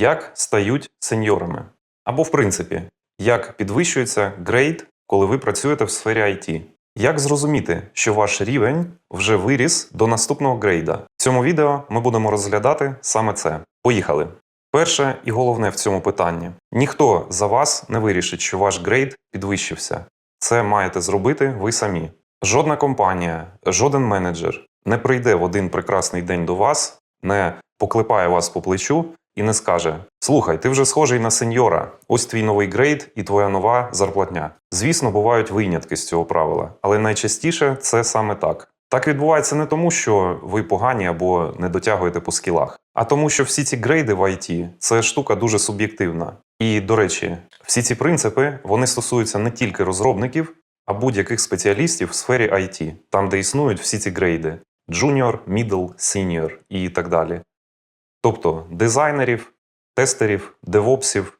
як стають сеньорами. Або, в принципі, як підвищується грейд, коли ви працюєте в сфері IT. Як зрозуміти, що ваш рівень вже виріс до наступного грейда? В цьому відео ми будемо розглядати саме це. Поїхали! Перше і головне в цьому питанні: ніхто за вас не вирішить, що ваш грейд підвищився. Це маєте зробити ви самі. Жодна компанія, жоден менеджер не прийде в один прекрасний день до вас, не поклепає вас по плечу і не скаже: Слухай, ти вже схожий на сеньора, ось твій новий грейд і твоя нова зарплатня. Звісно, бувають винятки з цього правила, але найчастіше це саме так. Так відбувається не тому, що ви погані або не дотягуєте по скілах, а тому, що всі ці грейди в IT – це штука дуже суб'єктивна. І, до речі, всі ці принципи вони стосуються не тільки розробників, а будь-яких спеціалістів в сфері IT, там, де існують всі ці грейди: junior, middle, senior і так далі. Тобто дизайнерів, тестерів, девопсів,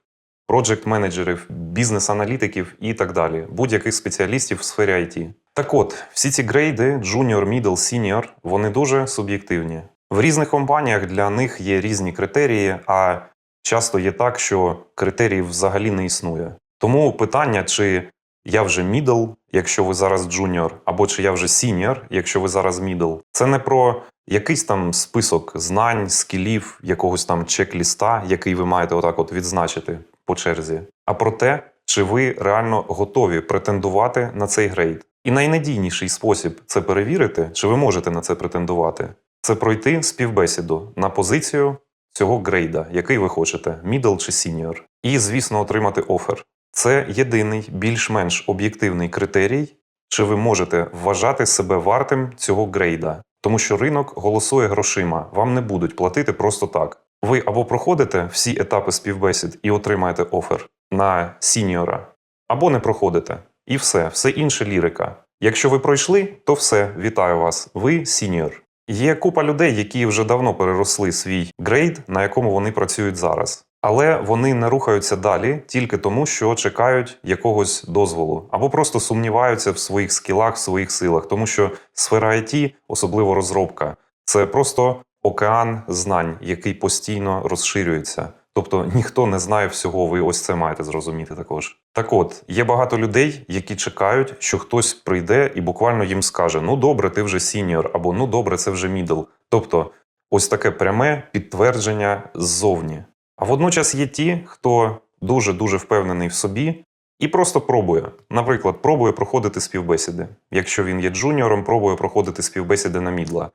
проджект-менеджерів, бізнес-аналітиків і так далі, будь-яких спеціалістів в сфері IT. Так от, всі ці грейди, junior, middle, senior, вони дуже суб'єктивні. В різних компаніях для них є різні критерії, а часто є так, що критеріїв взагалі не існує. Тому питання, чи я вже middle, якщо ви зараз junior, або чи я вже senior, якщо ви зараз middle, це не про якийсь там список знань, скілів, якогось там чек-ліста, який ви маєте отак от відзначити по черзі, а про те, чи ви реально готові претендувати на цей грейд. І найнадійніший спосіб це перевірити, чи ви можете на це претендувати, це пройти співбесіду на позицію цього грейда, який ви хочете, middle чи senior, і, звісно, отримати офер. Це єдиний більш-менш об'єктивний критерій, чи ви можете вважати себе вартим цього грейда, тому що ринок голосує грошима, вам не будуть платити просто так. Ви або проходите всі етапи співбесід і отримаєте офер на сіньора, або не проходите. І все, все інше лірика. Якщо ви пройшли, то все, вітаю вас, ви сіньор. Є купа людей, які вже давно переросли свій грейд, на якому вони працюють зараз. Але вони не рухаються далі тільки тому, що чекають якогось дозволу, або просто сумніваються в своїх скілах, в своїх силах, тому що сфера IT, особливо розробка, це просто океан знань, який постійно розширюється. Тобто ніхто не знає всього, ви ось це маєте зрозуміти також. Так от, є багато людей, які чекають, що хтось прийде і буквально їм скаже: Ну добре, ти вже сіньор, або ну добре, це вже мідл. Тобто, ось таке пряме підтвердження ззовні. А водночас є ті, хто дуже дуже впевнений в собі і просто пробує. Наприклад, пробує проходити співбесіди. Якщо він є джуніором, пробує проходити співбесіди на мідла.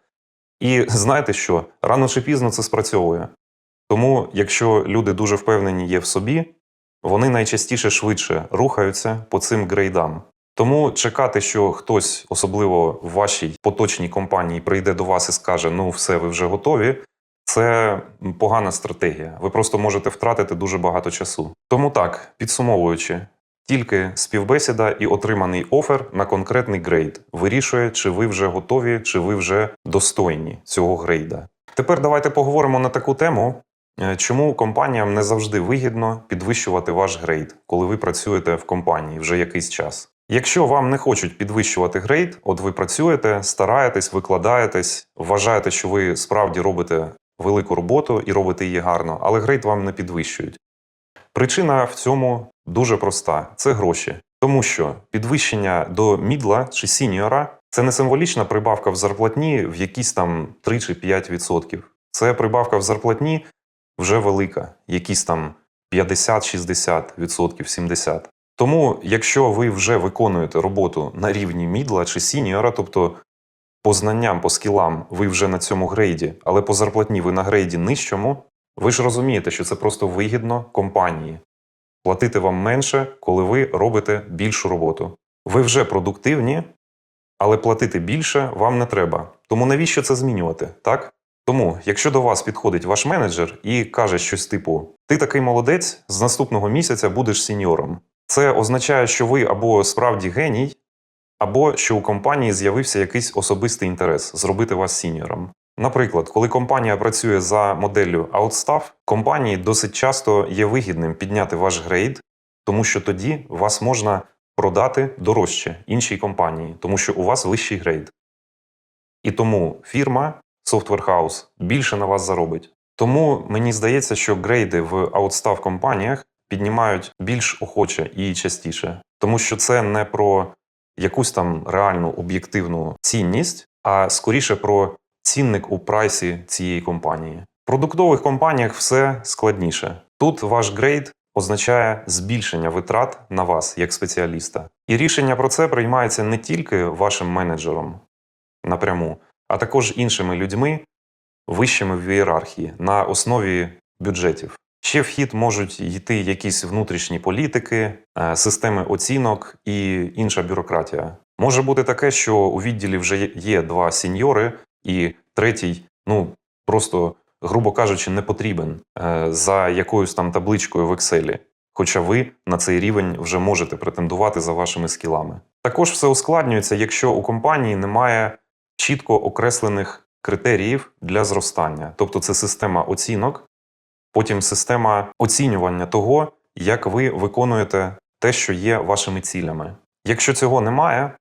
І знаєте що? Рано чи пізно це спрацьовує. Тому, якщо люди дуже впевнені є в собі, вони найчастіше швидше рухаються по цим грейдам. Тому чекати, що хтось, особливо в вашій поточній компанії, прийде до вас і скаже: Ну, все, ви вже готові. Це погана стратегія. Ви просто можете втратити дуже багато часу. Тому так, підсумовуючи, тільки співбесіда і отриманий офер на конкретний грейд вирішує, чи ви вже готові, чи ви вже достойні цього грейда. Тепер давайте поговоримо на таку тему, е, чому компаніям не завжди вигідно підвищувати ваш грейд, коли ви працюєте в компанії вже якийсь час. Якщо вам не хочуть підвищувати грейд, от ви працюєте, стараєтесь, викладаєтесь, вважаєте, що ви справді робите велику роботу і робите її гарно, але грейд вам не підвищують. Причина в цьому дуже проста: це гроші. Тому що підвищення до мідла чи сіньора це не символічна прибавка в зарплатні в якісь там 3 чи 5%. Це прибавка в зарплатні вже велика, якісь там 50-60%, 70%. Тому, якщо ви вже виконуєте роботу на рівні мідла чи сіньора, тобто по знанням, по скілам ви вже на цьому грейді, але по зарплатні ви на грейді нижчому, ви ж розумієте, що це просто вигідно компанії. Платити вам менше, коли ви робите більшу роботу. Ви вже продуктивні, але платити більше вам не треба. Тому навіщо це змінювати, так? Тому, якщо до вас підходить ваш менеджер і каже щось типу: Ти такий молодець, з наступного місяця будеш сіньором. Це означає, що ви або справді геній, або що у компанії з'явився якийсь особистий інтерес зробити вас сіньором. Наприклад, коли компанія працює за моделлю Outstaff, компанії досить часто є вигідним підняти ваш грейд, тому що тоді вас можна продати дорожче іншій компанії, тому що у вас вищий грейд. І тому фірма Software House більше на вас заробить. Тому мені здається, що грейди в аутстав компаніях піднімають більш охоче і частіше, тому що це не про якусь там реальну об'єктивну цінність, а скоріше про цінник у прайсі цієї компанії. В продуктових компаніях все складніше. Тут ваш грейд означає збільшення витрат на вас як спеціаліста. І рішення про це приймається не тільки вашим менеджером напряму, а також іншими людьми, вищими в ієрархії на основі бюджетів. Ще в хід можуть йти якісь внутрішні політики, е, системи оцінок і інша бюрократія. Може бути таке, що у відділі вже є два сіньори, і третій, ну просто, грубо кажучи, не потрібен е, за якоюсь там табличкою в Excel. Хоча ви на цей рівень вже можете претендувати за вашими скілами. Також все ускладнюється, якщо у компанії немає чітко окреслених критеріїв для зростання. Тобто це система оцінок, потім система оцінювання того, як ви виконуєте те, що є вашими цілями. Якщо цього немає,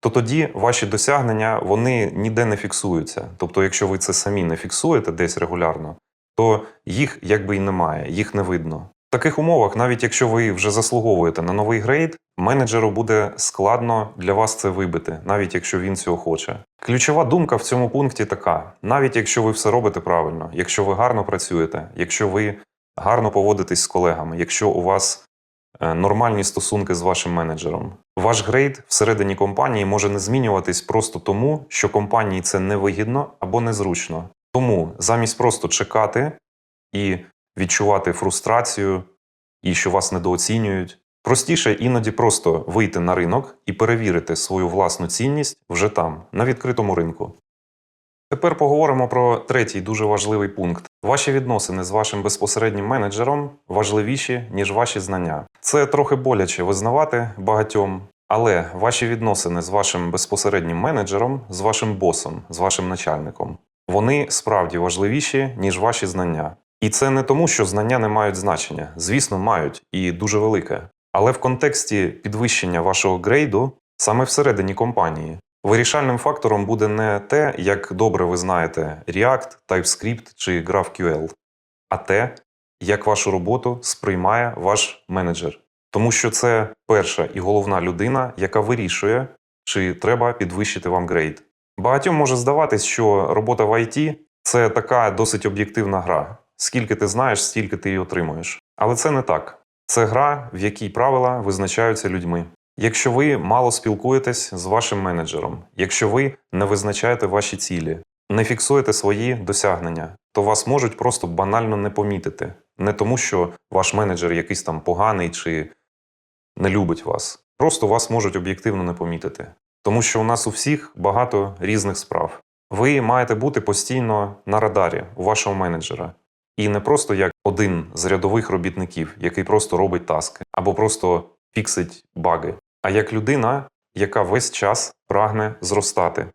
то тоді ваші досягнення вони ніде не фіксуються. Тобто, якщо ви це самі не фіксуєте десь регулярно, то їх якби й немає, їх не видно. Таких умовах, навіть якщо ви вже заслуговуєте на новий грейд, менеджеру буде складно для вас це вибити, навіть якщо він цього хоче. Ключова думка в цьому пункті така: навіть якщо ви все робите правильно, якщо ви гарно працюєте, якщо ви гарно поводитесь з колегами, якщо у вас е, нормальні стосунки з вашим менеджером, ваш грейд всередині компанії може не змінюватись просто тому, що компанії це невигідно або незручно. Тому замість просто чекати і відчувати фрустрацію і що вас недооцінюють. Простіше іноді просто вийти на ринок і перевірити свою власну цінність вже там, на відкритому ринку. Тепер поговоримо про третій дуже важливий пункт. Ваші відносини з вашим безпосереднім менеджером важливіші, ніж ваші знання. Це трохи боляче визнавати багатьом, але ваші відносини з вашим безпосереднім менеджером, з вашим босом, з вашим начальником, вони справді важливіші, ніж ваші знання. І це не тому, що знання не мають значення. Звісно, мають і дуже велике. Але в контексті підвищення вашого грейду саме всередині компанії вирішальним фактором буде не те, як добре ви знаєте React, TypeScript чи GraphQL, а те, як вашу роботу сприймає ваш менеджер. Тому що це перша і головна людина, яка вирішує, чи треба підвищити вам грейд. Багатьом може здаватись, що робота в IT – це така досить об'єктивна гра. Скільки ти знаєш, стільки ти її отримуєш. Але це не так. Це гра, в якій правила визначаються людьми. Якщо ви мало спілкуєтесь з вашим менеджером, якщо ви не визначаєте ваші цілі, не фіксуєте свої досягнення, то вас можуть просто банально не помітити. Не тому, що ваш менеджер якийсь там поганий чи не любить вас. Просто вас можуть об'єктивно не помітити. Тому що у нас у всіх багато різних справ. Ви маєте бути постійно на радарі у вашого менеджера. І не просто як один з рядових робітників, який просто робить таски, або просто фіксить баги, а як людина, яка весь час прагне зростати,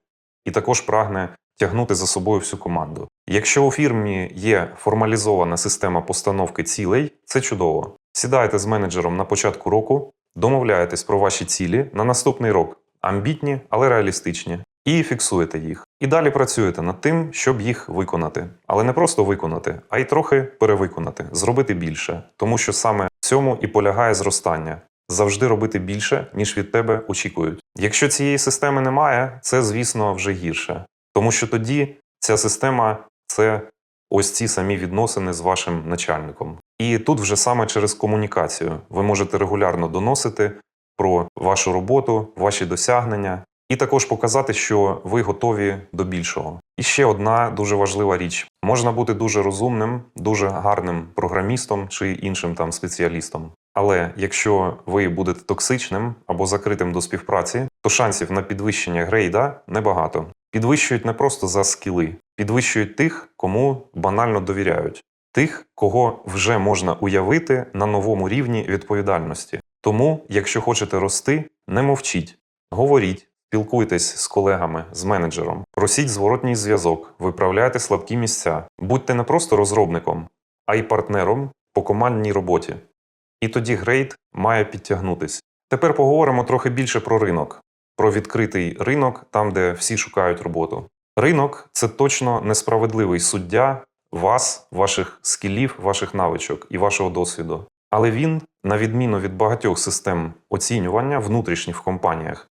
і також прагне тягнути за собою всю команду. Якщо у фірмі є формалізована система постановки цілей, це чудово. Сідайте з менеджером на початку року, домовляєтесь про ваші цілі на наступний рок, амбітні, але реалістичні, і фіксуєте їх. І далі працюєте над тим, щоб їх виконати. Але не просто виконати, а й трохи перевиконати, зробити більше. Тому що саме в цьому і полягає зростання. Завжди робити більше, ніж від тебе очікують. Якщо цієї системи немає, це, звісно, вже гірше. Тому що тоді ця система це ось ці самі відносини з вашим начальником. І тут вже саме через комунікацію ви можете регулярно доносити про вашу роботу, ваші досягнення, і також показати, що ви готові до більшого. І ще одна дуже важлива річ: можна бути дуже розумним, дуже гарним програмістом чи іншим там спеціалістом. Але якщо ви будете токсичним або закритим до співпраці, то шансів на підвищення грейда небагато. Підвищують не просто за скіли, підвищують тих, кому банально довіряють, тих, кого вже можна уявити на новому рівні відповідальності. Тому, якщо хочете рости, не мовчіть, говоріть. Спілкуйтесь з колегами, з менеджером, просіть зворотній зв'язок, виправляйте слабкі місця, будьте не просто розробником, а й партнером по командній роботі. І тоді грейд має підтягнутись. Тепер поговоримо трохи більше про ринок, про відкритий ринок, там, де всі шукають роботу. Ринок це точно несправедливий суддя вас, ваших скілів, ваших навичок і вашого досвіду. Але він, на відміну від багатьох систем оцінювання внутрішніх в компаніях,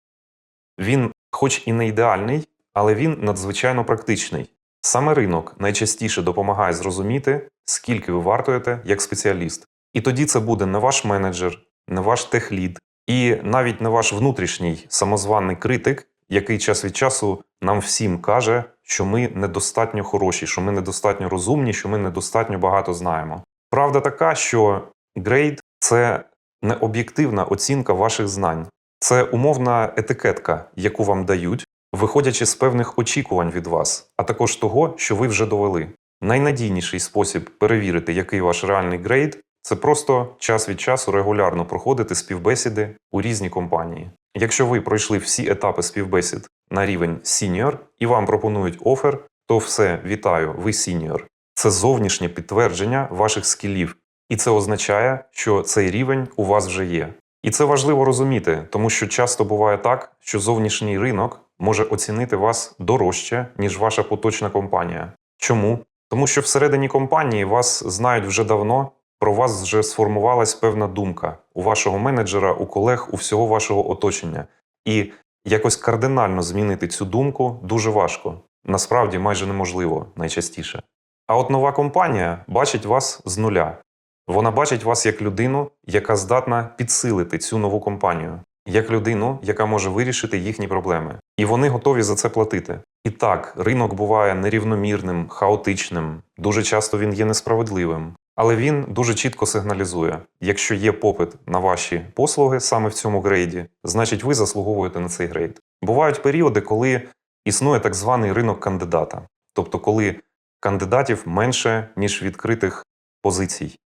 він, хоч і не ідеальний, але він надзвичайно практичний. Саме ринок найчастіше допомагає зрозуміти, скільки ви вартуєте як спеціаліст. І тоді це буде не ваш менеджер, не ваш техлід, і навіть не ваш внутрішній самозваний критик, який час від часу нам всім каже, що ми недостатньо хороші, що ми недостатньо розумні, що ми недостатньо багато знаємо. Правда така, що грейд це не об'єктивна оцінка ваших знань, це умовна етикетка, яку вам дають, виходячи з певних очікувань від вас, а також того, що ви вже довели. Найнадійніший спосіб перевірити, який ваш реальний грейд, це просто час від часу регулярно проходити співбесіди у різні компанії. Якщо ви пройшли всі етапи співбесід на рівень senior і вам пропонують офер, то все, вітаю, ви senior. Це зовнішнє підтвердження ваших скілів, і це означає, що цей рівень у вас вже є. І це важливо розуміти, тому що часто буває так, що зовнішній ринок може оцінити вас дорожче, ніж ваша поточна компанія. Чому? Тому що всередині компанії вас знають вже давно, про вас вже сформувалась певна думка у вашого менеджера, у колег, у всього вашого оточення. І якось кардинально змінити цю думку дуже важко. Насправді майже неможливо найчастіше. А от нова компанія бачить вас з нуля. Вона бачить вас як людину, яка здатна підсилити цю нову компанію, як людину, яка може вирішити їхні проблеми. І вони готові за це платити. І так, ринок буває нерівномірним, хаотичним, дуже часто він є несправедливим. Але він дуже чітко сигналізує: якщо є попит на ваші послуги саме в цьому грейді, значить ви заслуговуєте на цей грейд. Бувають періоди, коли існує так званий ринок кандидата, тобто коли кандидатів менше, ніж відкритих позицій.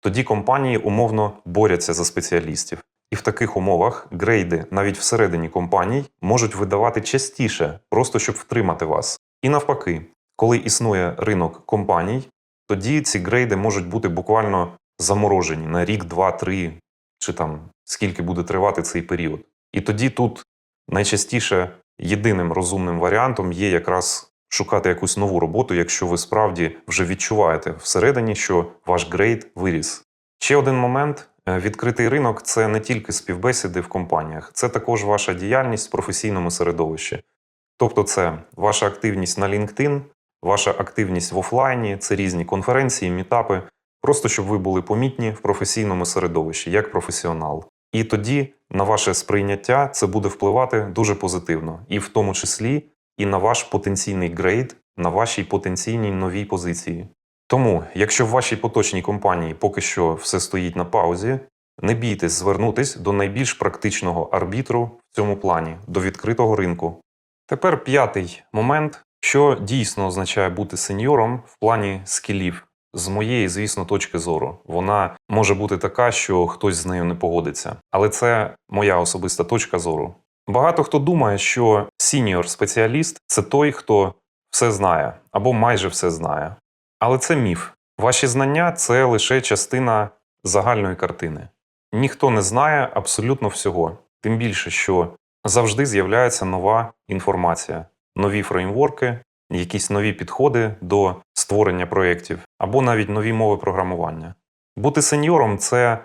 Тоді компанії умовно борються за спеціалістів. І в таких умовах грейди навіть всередині компаній можуть видавати частіше, просто щоб втримати вас. І навпаки, коли існує ринок компаній, тоді ці грейди можуть бути буквально заморожені на рік, два, три, чи там скільки буде тривати цей період. І тоді тут найчастіше єдиним розумним варіантом є якраз шукати якусь нову роботу, якщо ви справді вже відчуваєте всередині, що ваш грейд виріс. Ще один момент: Е, відкритий ринок це не тільки співбесіди в компаніях, це також ваша діяльність в професійному середовищі. Тобто, це ваша активність на LinkedIn, ваша активність в офлайні, це різні конференції, мітапи, просто щоб ви були помітні в професійному середовищі як професіонал. І тоді на ваше сприйняття це буде впливати дуже позитивно, і в тому числі і на ваш потенційний грейд, на вашій потенційній новій позиції. Тому, якщо в вашій поточній компанії поки що все стоїть на паузі, не бійтесь звернутись до найбільш практичного арбітру в цьому плані, до відкритого ринку. Тепер п'ятий момент, що дійсно означає бути сеньором в плані скілів. З моєї, звісно, точки зору. Вона може бути така, що хтось з нею не погодиться. Але це моя особиста точка зору. Багато хто думає, що сіньор-спеціаліст це той, хто все знає або майже все знає. Але це міф. Ваші знання це лише частина загальної картини. Ніхто не знає абсолютно всього, тим більше, що завжди з'являється нова інформація, нові фреймворки, якісь нові підходи до створення проєктів або навіть нові мови програмування. Бути сеньором це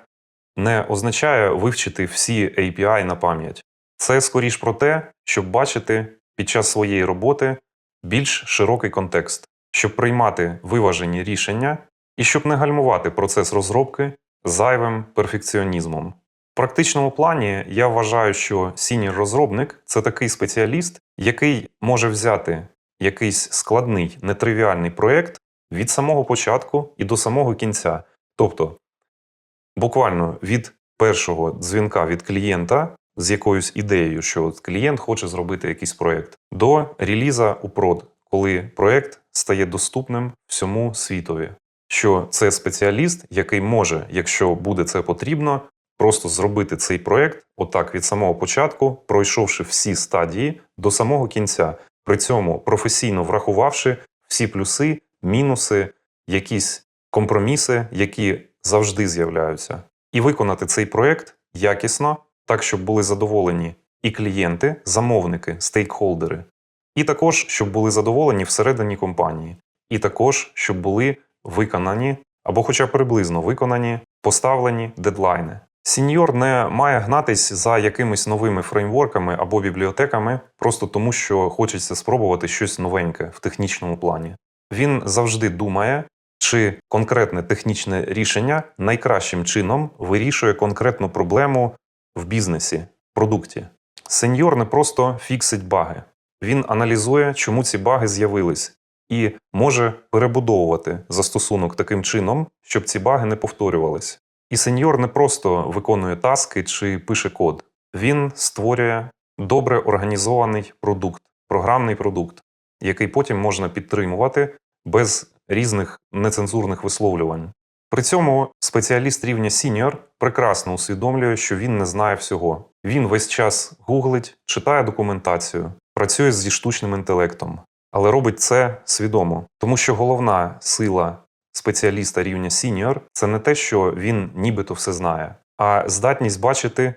не означає вивчити всі API на пам'ять. Це скоріш про те, щоб бачити під час своєї роботи більш широкий контекст щоб приймати виважені рішення і щоб не гальмувати процес розробки зайвим перфекціонізмом. В практичному плані я вважаю, що сінір розробник це такий спеціаліст, який може взяти якийсь складний нетривіальний проєкт від самого початку і до самого кінця. Тобто, буквально від першого дзвінка від клієнта з якоюсь ідеєю, що от клієнт хоче зробити якийсь проєкт, до реліза у прод, коли проєкт стає доступним всьому світові. Що це спеціаліст, який може, якщо буде це потрібно, просто зробити цей проєкт отак від самого початку, пройшовши всі стадії до самого кінця, при цьому професійно врахувавши всі плюси, мінуси, якісь компроміси, які завжди з'являються, і виконати цей проєкт якісно, так щоб були задоволені і клієнти, замовники, стейкхолдери, і також щоб були задоволені всередині компанії. і також, щоб були виконані або хоча приблизно виконані поставлені дедлайни. Сіньор не має гнатись за якимись новими фреймворками або бібліотеками, просто тому, що хочеться спробувати щось новеньке в технічному плані. Він завжди думає, чи конкретне технічне рішення найкращим чином вирішує конкретну проблему в бізнесі, продукті. Сеньор не просто фіксить баги, він аналізує, чому ці баги з'явились, і може перебудовувати застосунок таким чином, щоб ці баги не повторювались. І сеньор не просто виконує таски чи пише код, він створює добре організований продукт, програмний продукт, який потім можна підтримувати без різних нецензурних висловлювань. При цьому спеціаліст рівня сіньор прекрасно усвідомлює, що він не знає всього. Він весь час гуглить, читає документацію, працює зі штучним інтелектом, але робить це свідомо, тому що головна сила спеціаліста рівня сіньор це не те, що він нібито все знає, а здатність бачити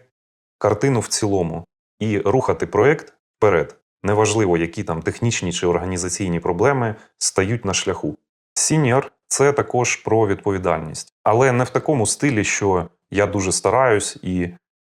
картину в цілому і рухати проект вперед. Неважливо, які там технічні чи організаційні проблеми стають на шляху. Сіньор це також про відповідальність, але не в такому стилі, що я дуже стараюсь і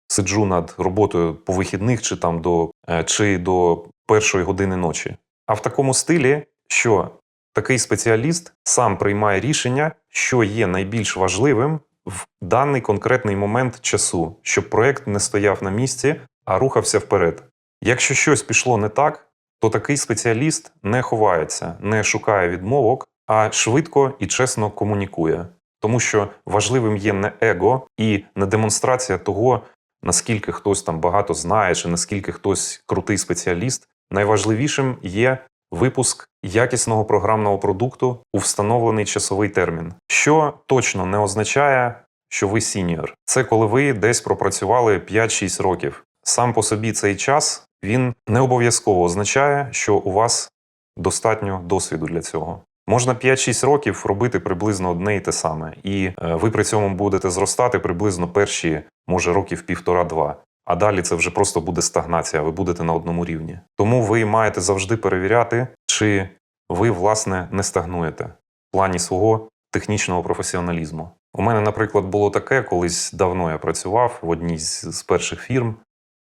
сиджу над роботою по вихідних чи там до, е, чи до першої години ночі. А в такому стилі, що такий спеціаліст сам приймає рішення, що є найбільш важливим в даний конкретний момент часу, щоб проект не стояв на місці, а рухався вперед. Якщо щось пішло не так, то такий спеціаліст не ховається, не шукає відмовок, а швидко і чесно комунікує. Тому що важливим є не его і не демонстрація того, наскільки хтось там багато знає, чи наскільки хтось крутий спеціаліст. Найважливішим є випуск якісного програмного продукту у встановлений часовий термін, що точно не означає, що ви сіньор. Це коли ви десь пропрацювали 5-6 років. Сам по собі цей час він не обов'язково означає, що у вас достатньо досвіду для цього. Можна 5-6 років робити приблизно одне і те саме, і е, ви при цьому будете зростати приблизно перші, може, років півтора-два. А далі це вже просто буде стагнація, ви будете на одному рівні. Тому ви маєте завжди перевіряти, чи ви, власне, не стагнуєте в плані свого технічного професіоналізму. У мене, наприклад, було таке, колись давно я працював в одній з перших фірм.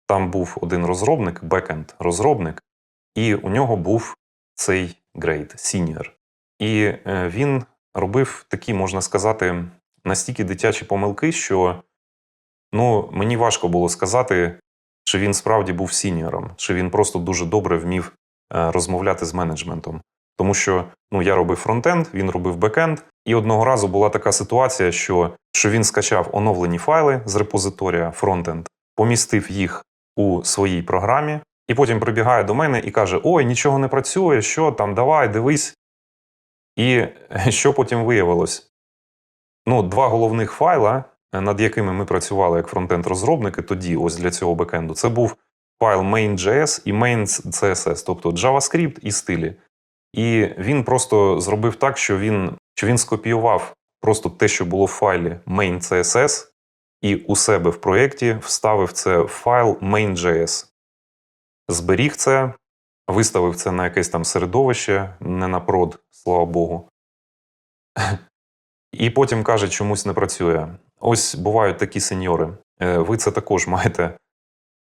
Там був один розробник, бекенд розробник, і у нього був цей грейд, сіньор. І е, він робив такі, можна сказати, настільки дитячі помилки, що ну, мені важко було сказати, чи він справді був сіньором, чи він просто дуже добре вмів е, розмовляти з менеджментом. Тому що ну, я робив фронтенд, він робив бекенд, і одного разу була така ситуація, що, що він скачав оновлені файли з репозиторія фронтенд, помістив їх у своїй програмі, і потім прибігає до мене і каже: Ой, нічого не працює, що там, давай, дивись. І що потім виявилось? Ну, два головних файла, над якими ми працювали як фронтенд-розробники, тоді, ось для цього бекенду, це був файл main.js і main.css, тобто JavaScript і стилі. І він просто зробив так, що він, що він скопіював просто те, що було в файлі main.css, і у себе в проєкті вставив це в файл main.js. Зберіг це, виставив це на якесь там середовище, не на прод, слава Богу. І потім каже, чомусь не працює. Ось бувають такі сеньори. Е, Ви це також маєте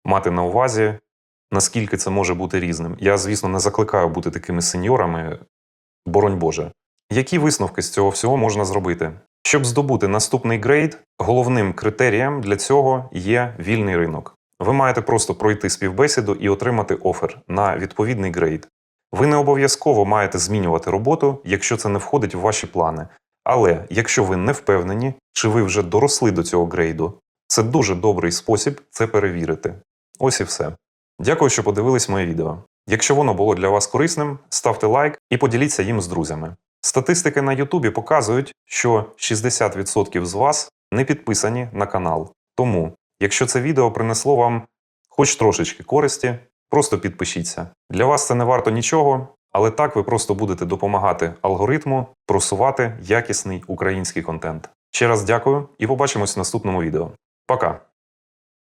мати на увазі, наскільки це може бути різним. Я, звісно, не закликаю бути такими сеньорами, боронь Боже. Які висновки з цього всього можна зробити? Щоб здобути наступний грейд, головним критерієм для цього є вільний ринок. Ви маєте просто пройти співбесіду і отримати офер на відповідний грейд. Ви не обов'язково маєте змінювати роботу, якщо це не входить в ваші плани. Але якщо ви не впевнені, чи ви вже доросли до цього грейду, це дуже добрий спосіб це перевірити. Ось і все. Дякую, що подивились моє відео. Якщо воно було для вас корисним, ставте лайк і поділіться їм з друзями. Статистики на Ютубі показують, що 60% з вас не підписані на канал. Тому, якщо це відео принесло вам хоч трошечки користі, просто підпишіться. Для вас це не варто нічого, але так ви просто будете допомагати алгоритму просувати якісний український контент. Ще раз дякую і побачимось в наступному відео. Пока!